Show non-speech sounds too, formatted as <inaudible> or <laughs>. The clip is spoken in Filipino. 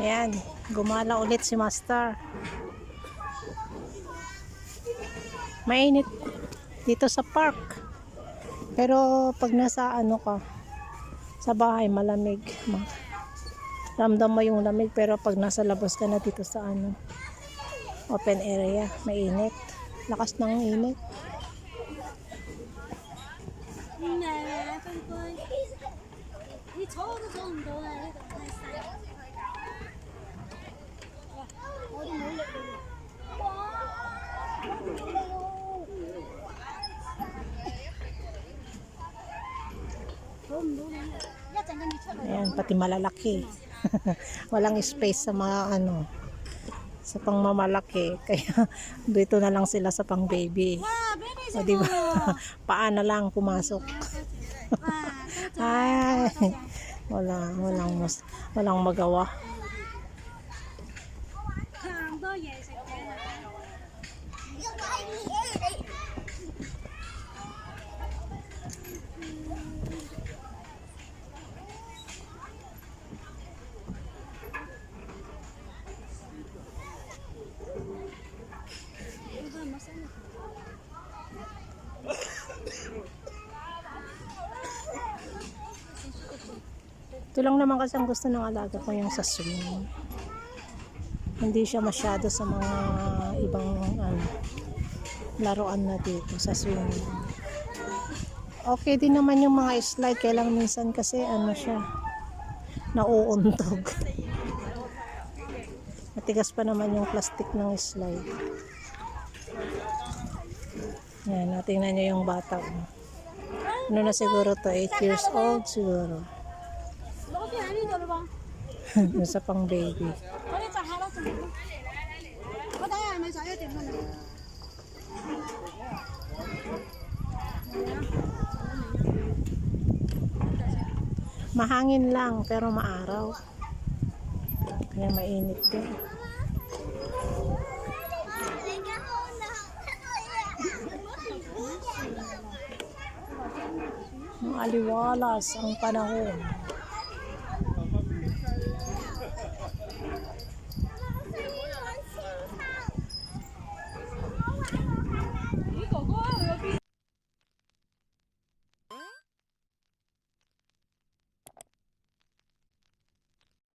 Ayan, gumala ulit si Master. Mainit dito sa park. Pero pag nasa ano ka, sa bahay malamig. Ma- Ramdam mo yung lamig pero pag nasa labas ka na dito sa ano, open area, mainit. Lakas ng init. Nah, boy. He told his own boy last time. Ayan, pati malalaki. <laughs> Walang space sa mga ano sa pangmamalaki. <laughs> Kaya dito na lang sila sa pang baby. O diba <laughs> paa na lang pumasok. <laughs> Ay wala walang mas walang magawa. Ito lang naman kasi ang gusto ng alaga ko yung sa swing. Hindi siya masyado sa mga ibang ano, laruan na dito sa swing. Okay din naman yung mga slide, kaya minsan kasi ano siya, nauuntog. <laughs> Matigas pa naman yung plastic ng slide. Yan, natingnan nyo yung bata ko. Ano na siguro to? 8 years old siguro. <laughs> Isa pang baby. Mahangin lang pero maaraw. Kaya mainit din. lalong aliwalas ang panahon.